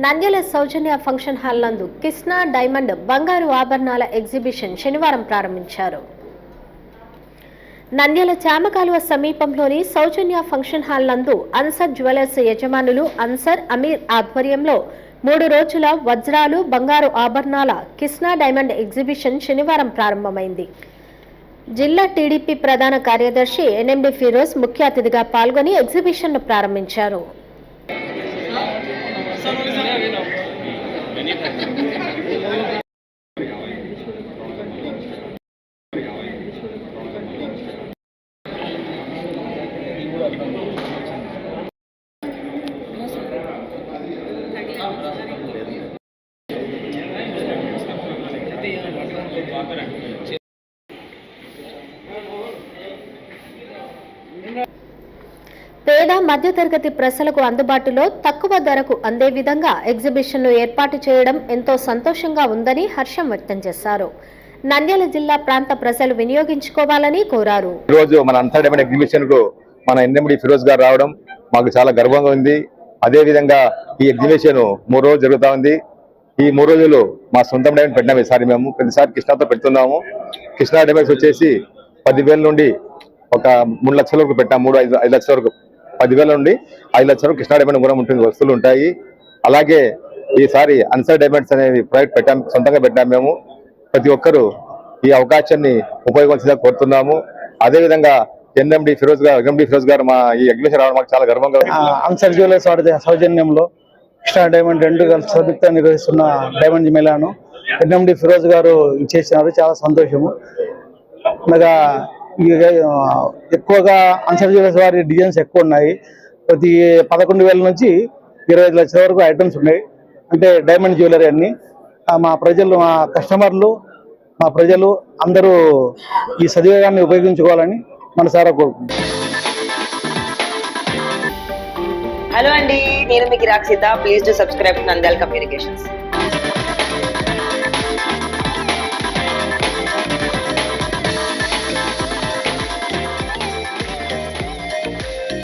నంద్యాల సౌజన్య function hall నందు Krishna diamond బంగారు ఆభరణాల ఎగ్జిబిషన్ శనివారం ప్రారంభించారు. నంద్యాల చామకాలువ సమీపంలోని సౌజన్య ఫంక్షన్ హాల్ నందు అన్సర్ జ్యువెలర్స్ యజమానులు అన్సర్ అమీర్ ఆధ్వర్యంలో మూడు రోజుల వజ్రాలు బంగారు ఆభరణాల కృష్ణా డైమండ్ ఎగ్జిబిషన్ శనివారం ప్రారంభమైంది. జిల్లా టీడీపీ ప్రధాన కార్యదర్శి ఎన్ఎండి ఫిరోజ్ ముఖ్య అతిథిగా పాల్గొని ఎగ్జిబిషన్ను ప్రారంభించారు. పేద మధ్యతరగతి ప్రజలకు అందుబాటులో తక్కువ ధరకు అందే విధంగా ఎగ్జిబిషన్లు ఏర్పాటు చేయడం ఎంతో సంతోషంగా ఉందని హర్షం వ్యక్తం చేశారు. నంద్యాల జిల్లా ప్రాంత ప్రజలు వినియోగించుకోవాలని కోరారు. ఈరోజు మన అంతర్డమైన ఎగ్జిబిషన్కు మన ఎన్ఎండి ఫిరోజ్ గారు రావడం మాకు చాలా గర్వంగా ఉంది. అదేవిధంగా ఈ ఎగ్జిబిషన్ మూడు రోజులు జరుగుతూ ఉంది. ఈ మూడు రోజులు మా సొంతం డైమండ్ పెట్టినాం ఈసారి మేము. ప్రతిసారి కృష్ణాతో పెడుతున్నాము. కృష్ణా డైమండ్స్ వచ్చేసి పదివేల నుండి ఒక మూడు లక్షల వరకు పెట్టాం. మూడు ఐదు ఐదు లక్షల వరకు. పదివేల నుండి ఐదు లక్షల వరకు కృష్ణా డైమండ్ కూడా ఉంటుంది. వస్తువులు ఉంటాయి. అలాగే ఈసారి అన్సర్ డైమండ్స్ అనేది ప్రాజెక్ట్ పెట్టాం. సొంతంగా పెట్టాం మేము. ప్రతి ఒక్కరూ ఈ అవకాశాన్ని ఉపయోగించాలని కోరుతున్నాము. అదేవిధంగా ఎన్ఎండి ఫిరోజ్ గారు ఎన్ఎండి ఫిరోజ్ గారు మా ఈ ఎగ్జిబిషన్ రావడం మాకు చాలా గర్వంగా ఉంది. అన్సర్ జ్యువెలర్స్ వారి సౌజన్యంలో కృష్ణా డైమండ్ రెండు కలిసి సంయుక్త నిర్వహిస్తున్న డైమండ్ మేళాను ఎన్ఎండి ఫిరోజ్ గారు చేసినారు చాలా సంతోషము. అనగా ఎక్కువగా అన్సర్ జ్యువెలర్స్ వారి డిజైన్స్ ఎక్కువ ఉన్నాయి. ప్రతి పదకొండు వేల నుంచి ఇరవై ఐదు లక్షల వరకు ఐటమ్స్ ఉన్నాయి. అంటే డైమండ్ జ్యువెలరీ అన్ని. మా ప్రజలు మా కస్టమర్లు మా ప్రజలు అందరూ ఈ సదువేగాన్ని ఉపయోగించుకోవాలని మనసారా కోరుకుంటున్నాం హలో అండి నేను మీకు Rakshita please to subscribe Nandyala communications